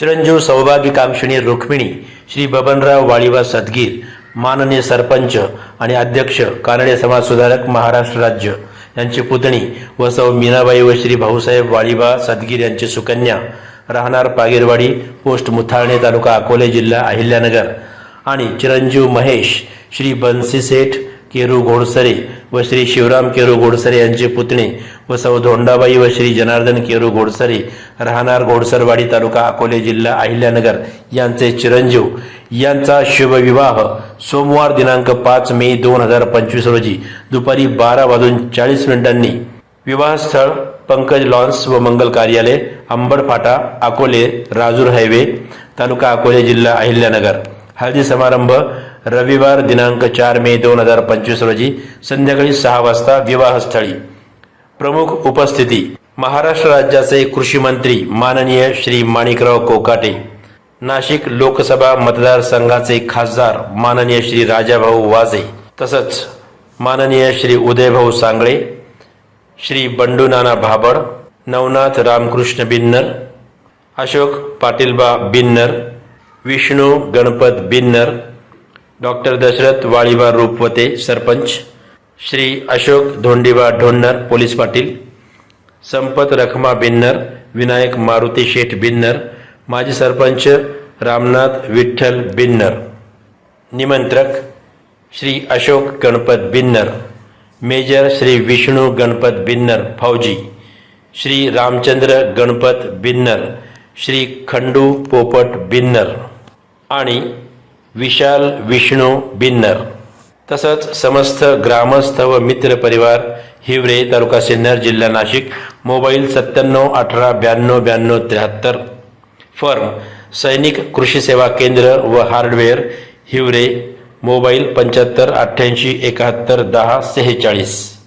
चिरंजीव सहभागी कामशिणी रुक्मिणी श्री बबनराव वाळीबा सदगीर माननीय सरपंच आणि अध्यक्ष कानडे समाज सुधारक महाराष्ट्र राज्य यांची पुतणी व सौ मीनाबाई व श्री भाऊसाहेब वाळीबा सदगीर यांची सुकन्या राहणार पागीरवाडी पोस्ट मुथाळणे तालुका अकोले जिल्हा अहिल्यानगर आणि चिरंजीव महेश श्री बन्सी सेठ केरू घोडसरे व श्री शिवराम केरू घोडसरे यांचे पुतणे व सौ धोंडाबाई व श्री जनार्दन केरू घोडसरे राहणार घोडसरवाडी तालुका अकोले जिल्हा अहिल्यानगर यांचे चिरंजीव. यांचा शुभविवाह सोमवार दिनांक पाच मे दोन हजार पंचवीस रोजी दुपारी बारा वाजून चाळीस मिनिटांनी. विवाहस्थळ पंकज लॉन्स व मंगल कार्यालय अंबड फाटा अकोले राजूर हायवे तालुका अकोले जिल्हा अहिल्यानगर. हळदी समारंभ रविवार दिनांक चार मे दोन हजार पंचवीस रोजी संध्याकाळी सहा वाजता विवाहस्थळी. प्रमुख उपस्थिती महाराष्ट्र राज्याचे कृषी मंत्री माननीय श्री माणिकराव कोकाटे नाशिक लोकसभा मतदारसंघाचे खासदार माननीय श्री राजाभाऊ वाजे तसंच माननीय श्री उदयभाऊ सांगळे श्री बंडू नाना भाबड नवनाथ रामकृष्ण बिन्नर अशोक पाटीलबा बिन्नर विष्णू गणपत बिन्नर डॉक्टर दशरथ वाळीबा रूपवते सरपंच श्री अशोक धोंडीबा ढोन्नर पोलीस पाटील संपत रखमा बिन्नर विनायक मारुती शेठ बिन्नर माजी सरपंच रामनाथ विठ्ठल बिन्नर निमंत्रक श्री अशोक गणपत बिन्नर मेजर श्री विष्णू गणपत बिन्नर फौजी श्री रामचंद्र गणपत बिन्नर श्री खंडू पोपट बिन्नर आणि विशाल विष्णू बिन्नर. तसंच समस्त ग्रामस्थ व मित्र परिवार हिवरे तालुका सिन्नर जिल्हा नाशिक मोबाईल सत्त्याण्णव अठरा ब्याण्णव ब्याण्णव त्र्याहत्तर. फर्म सैनिक कृषी सेवा केंद्र व हार्डवेअर हिवरे मोबाईल पंच्याहत्तर अठ्ठ्याऐंशी एकाहत्तर दहा सेहेचाळीस.